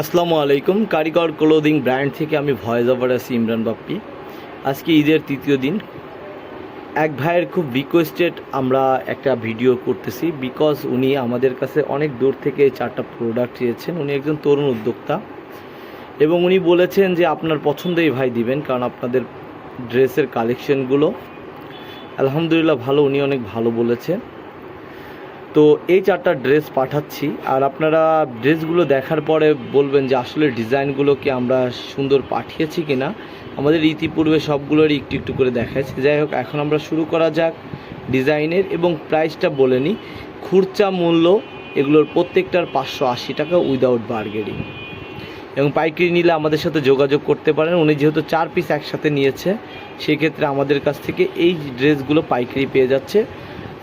আসসালামু আলাইকুম। কারিগর ক্লোদিং ব্র্যান্ড থেকে আমি ভয়েস ওভার আছি ইমরান বাপ্পি। আজকে ঈদের তৃতীয় দিন। এক ভাইয়ের খুব রিকোয়েস্টেড আমরা একটা ভিডিও করতেছি বিকজ উনি আমাদের কাছে অনেক দূর থেকে চারটা প্রোডাক্ট চেয়েছেন। উনি একজন তরুণ উদ্যোক্তা। এবং উনি বলেছেন যে আপনার পছন্দই ভাই দিবেন কারণ আপনাদের ড্রেসের কালেকশনগুলো আলহামদুলিল্লাহ ভালো, উনি অনেক ভালো বলেছেন। তো এই চারটা ড্রেস পাঠাচ্ছি, আর আপনারা ড্রেসগুলো দেখার পরে বলবেন যে আসলে ডিজাইনগুলোকে আমরা সুন্দর পাঠিয়েছি কিনা। আমাদের ইতিপূর্বে সবগুলোরই একটু একটু করে দেখাচ্ছি। যাই হোক, এখন আমরা শুরু করা যাক ডিজাইনের এবং প্রাইসটা বলে নিই। খুরচা মূল্য এগুলোর প্রত্যেকটার পাঁচশো আশি টাকা উইদাউট বার্গেনিং এবং পাইকারি নিলে আমাদের সাথে যোগাযোগ করতে পারেন। উনি যেহেতু চার পিস একসাথে নিয়েছে, সেক্ষেত্রে আমাদের কাছ থেকে এই ড্রেসগুলো পাইকারি পেয়ে যাচ্ছে।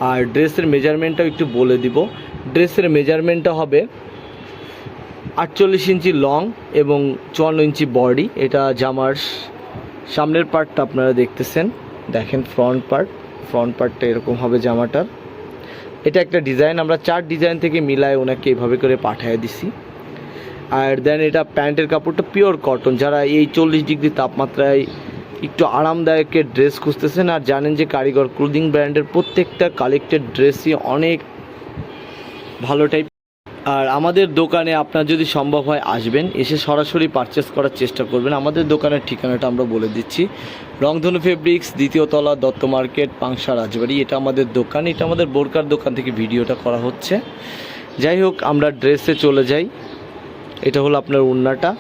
আর ড্রেসের মেজারমেন্টটাও একটু বলে দিব। ড্রেসের মেজারমেন্টটা হবে আটচল্লিশ ইঞ্চি লং এবং চুয়ান্ন ইঞ্চি বডি এটা জামার সামনের পার্টটা আপনারা দেখতেছেন। দেখেন ফ্রন্ট পার্ট ফ্রন্ট পার্টটা এরকম হবে জামাটার। এটা একটা ডিজাইন আমরা চার ডিজাইন থেকে মিলায় ওনাকে এভাবে করে পাঠিয়ে দিছি। আর দেন এটা প্যান্টের কাপড়টা পিওর কটন যারা এই চল্লিশ ডিগ্রি তাপমাত্রায় একটু আরামদায়কের ড্রেস খুঁজতেছেন আর জানেন যে কারিগর ক্লোদিং ব্র্যান্ডের প্রত্যেকটা কালেক্টেড ড্রেসই অনেক ভালো টাইপ আর আমাদের দোকানে আপনার যদি সম্ভব হয় আসবেন, এসে সরাসরি পারচেস করার চেষ্টা করবেন। আমাদের দোকানের ঠিকানাটা আমরা বলে দিচ্ছি। রংধনু ফেব্রিক্স দ্বিতীয় তলা, দত্ত মার্কেট পাংশা রাজবাড়ি। এটা আমাদের দোকান, এটা আমাদের বোরকার দোকান থেকে ভিডিওটা করা হচ্ছে। যাই হোক, আমরা ড্রেসে চলে যাই। এটা হলো আপনার উন্নাটা।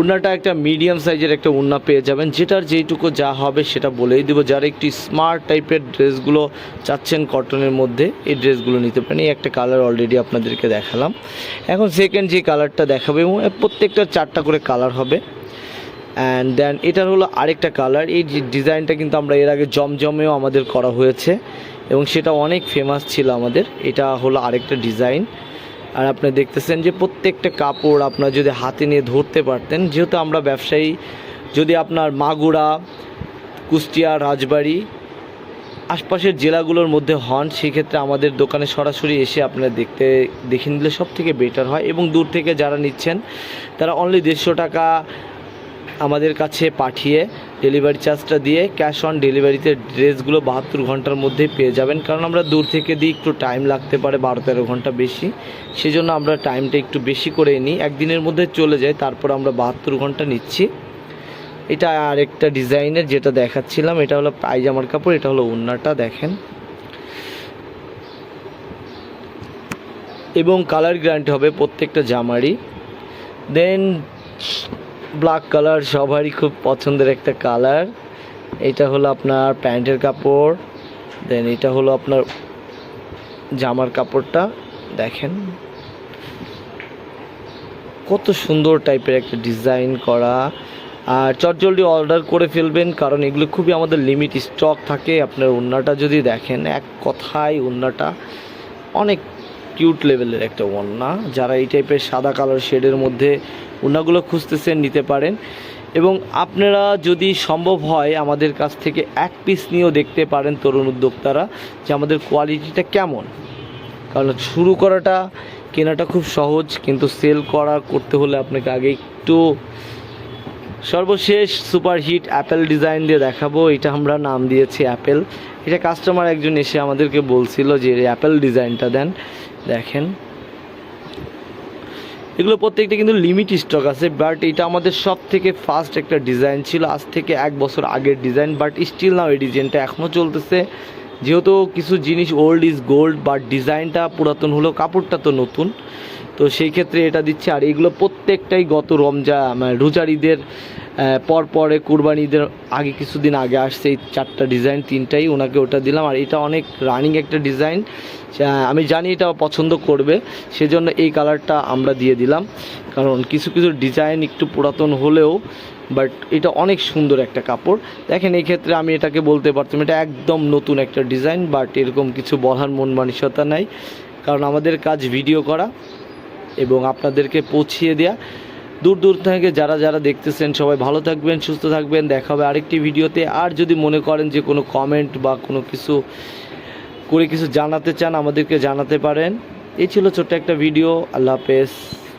উন্নাটা একটা মিডিয়াম সাইজের একটা উন্না পেয়ে যাবেন, যেটার যেইটুকু যা হবে সেটা বলেই দেবো। যারা একটু স্মার্ট টাইপের ড্রেসগুলো চাচ্ছেন কটনের মধ্যে, এই ড্রেসগুলো নিতে পারেন। এই একটা কালার অলরেডি আপনাদেরকে দেখালাম। এখন সেকেন্ড যে কালারটা দেখাবে, এবং প্রত্যেকটা চারটা করে কালার হবে। অ্যান্ড দেন এটার হলো আরেকটা কালার এই ডিজাইনটা কিন্তু আমরা এর আগে জমজমেও আমাদের করা হয়েছে, এবং সেটা অনেক ফেমাস ছিল আমাদের। এটা হলো আরেকটা ডিজাইন আর আপনি দেখতেছেন যে প্রত্যেকটা কাপড় আপনার যদি হাতে নিয়ে ধরতে পারতেন, যেহেতু আমরা ব্যবসায়ী, যদি আপনার মাগুরা, কুষ্টিয়া, রাজবাড়ি আশপাশের জেলাগুলোর মধ্যে হন, সেক্ষেত্রে আমাদের দোকানে সরাসরি এসে আপনারা দেখতে, দেখে নিলে সব থেকে বেটার হয়। এবং দূর থেকে যারা নিচ্ছেন, তারা অনলি দেড়শো টাকা আমাদের কাছে পাঠিয়ে ডেলিভারি চার্জটা দিয়ে ক্যাশ অন ডেলিভারিতে ড্রেসগুলো বাহাত্তর ঘণ্টার মধ্যেই পেয়ে যাবেন। কারণ আমরা দূর থেকে দিই একটু টাইম লাগতে পারে, বারো তেরো ঘণ্টা বেশি। সেজন্য আমরা টাইমটা একটু বেশি করে নিই। একদিনের মধ্যে চলে যায়, তারপর আমরা বাহাত্তর ঘণ্টা নিচ্ছি। এটা আরেকটা ডিজাইনের যেটা দেখাচ্ছিলাম, এটা হলো পায়জামার কাপড়, এটা হলো উন্নাটা দেখেন। এবং কালার গ্যারান্টি হবে প্রত্যেকটা জামারই। দেন ব্ল্যাক কালার সবারই খুব পছন্দের একটা কালার এটা হলো আপনার প্যান্টের কাপড় দেন এটা হলো আপনার জামার কাপড়টা, দেখেন। কত সুন্দর টাইপের একটা ডিজাইন করা। আর চটজলদি অর্ডার করে ফেলবেন, কারণ এগুলো খুবই আমাদের লিমিট স্টক থাকে। আপনার ওন্নাটা যদি দেখেন, এক কথায় ওন্নাটা অনেক কিউট লেভেলের একটা ওন্না যারা এই টাইপের সাদা কালার শেডের মধ্যে ওন্নাগুলো খুঁজতেছেন, নিতে পারেন। এবং আপনারা যদি সম্ভব হয় আমাদের কাছ থেকে এক পিস নিয়েও দেখতে পারেন তরুণ উদ্যোক্তারা যে আমাদের কোয়ালিটিটা কেমন। কারণ শুরু করাটা, কেনাটা খুব সহজ, কিন্তু সেল করা, করতে হলে আপনাকে আগে একটু সর্বশেষ সুপারহিট অ্যাপেল ডিজাইন দিয়ে দেখাবো। এটা আমরা নাম দিয়েছি অ্যাপেল এটা কাস্টমার একজন এসে আমাদেরকে বলছিল যে অ্যাপেল ডিজাইনটা দেন। দেখেন। এগুলো প্রত্যেকটা কিন্তু লিমিট স্টক আছে বাট এটা আমাদের সব থেকে ফার্স্ট একটা ডিজাইন ছিল। আজ থেকে এক বছর আগের ডিজাইন বাট স্টিল নাও এই ডিজাইনটা এখনও চলতেছে। যেহেতু কিছু জিনিস ওল্ড ইজ গোল্ড বাট ডিজাইনটা পুরাতন হলো কাপড়টা তো নতুন। তো সেই ক্ষেত্রে এটা দিচ্ছে। আর এগুলো প্রত্যেকটাই গত রমজা মানে রোজার ঈদের আহ, পর পরে কুরবানি ঈদের আগে কিছুদিন আগে আসছে এই চারটা ডিজাইন তিনটাই ওনাকে ওটা দিলাম। আর এটা অনেক রানিং একটা ডিজাইন আমি জানি এটা পছন্দ করবে সেজন্য এই কালারটা আমরা দিয়ে দিলাম। কারণ কিছু কিছু ডিজাইন একটু পুরাতন হলেও বাট এটা অনেক সুন্দর একটা কাপড়। দেখেন এই ক্ষেত্রে আমি এটাকে বলতে পারতাম এটা একদম নতুন একটা ডিজাইন বাট এরকম কিছু বলার মন মানসিকতা নাই। কারণ আমাদের কাজ ভিডিও করা এবং আপনাদেরকে পৌঁছিয়ে দেওয়া দূর দূর থেকে যারা যারা দেখতেছেন, সবাই ভালো থাকবেন, সুস্থ থাকবেন। দেখা হবে আরেকটি ভিডিওতে। আর যদি মনে করেন যে কোনো কমেন্ট বা কোনো কিছু, করে কিছু জানাতে চান, আমাদেরকে জানাতে পারেন। এই ছিল ছোট্ট একটা ভিডিও আল্লাহ হাফেজ।